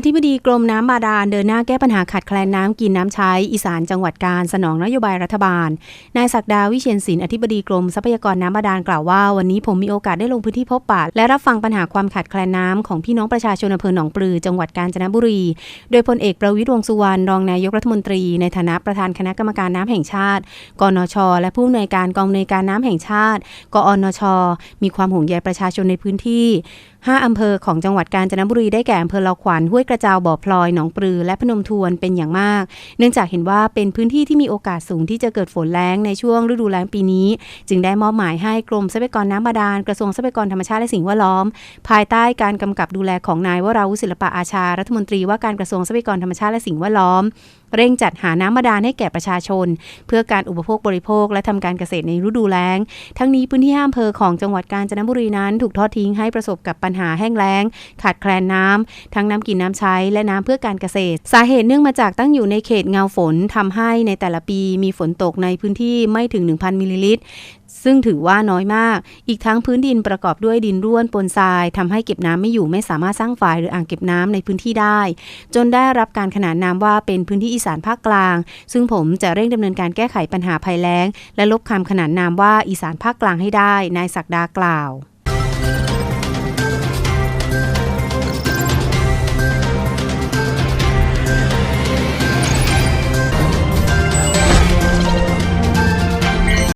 อธิบดีกรมน้ำบาดาลเดินหน้าแก้ปัญหาขาดแคลนน้ำกินน้ำใช้อีสานจังหวัดการสนองนโยบายรัฐบาล นายศักดาวิเชียนศิลป์อธิบดีกรมทรัพยากรน้ำบาดาลกล่าวว่า วันนี้ผมมีโอกาสได้ลงพื้นที่พบปะและรับฟังปัญหาความขาดแคลนน้ำของพี่น้องประชาชนอำเภอหนองปลือจังหวัดกาญจนบุรี โดยพลเอกประวิตรวงสุวรรณรองนายกรัฐมนตรีในฐานะประธานคณะกรรมการน้ำแห่งชาติ กนช และผู้อำนวยการกองอำนวยการน้ำแห่งชาติ กอนช มีความห่วงใยประชาชนในพื้นที่ 5 อำเภอของจังหวัดกาญจนบุรีได้แก่อำเภอลาวขวัญห้วยกระเจาบ่อพลอยหนองปลือและพนมทวนเป็นอย่างมาก เนื่องจากเห็นว่าเป็นพื้นที่ที่มีโอกาสสูงที่จะเกิดฝนแล้งในช่วงฤดูแล้งปีนี้ จึงได้มอบหมายให้กรมทรัพยากรน้ำบาดาลกระทรวงทรัพยากรธรรมชาติและสิ่งแวดล้อม ภายใต้การกำกับดูแลของนายวราวุฒิศิลปะอาชา รัฐมนตรีว่าการกระทรวงทรัพยากรธรรมชาติและสิ่งแวดล้อมเร่งจัดหาน้ำบาดาลให้แก่ประชาชน เพื่อการอุปโภคบริโภคและทำการเกษตรในฤดูแล้ง ทั้งนี้พื้นที่ห้าอำเภอของจังหวัดกาญจนบุรีนั้น ถูกทอดทิ้งให้ประสบกับปัญหาแห้งแล้ง ขาดแคลนน้ำทั้งน้ำกินน้ำใช้และน้ำเพื่อการเกษตร สาเหตุเนื่องมาจากตั้งอยู่ในเขตเงาฝนทำให้ในแต่ละปีมีฝนตกในพื้นที่ไม่ถึง 1,000มิลลิลิตรซึ่งถือว่าน้อยมาก อีกทั้งพื้นดินประกอบด้วยดินร่วนปนทรายทำให้เก็บน้ำไม่อยู่ไม่สามารถสร้างฝายหรืออ่างเก็บน้ำในพื้นที่ได้ จนได้รับการขนานนามว่าเป็นพื้นที่อีสานภาคกลาง ซึ่งผมจะเร่งดำเนินการแก้ไขปัญหาภัยแล้ง และลบคำขนานนามว่าอีสานภาคกลางให้ได้ นายศักดากล่าว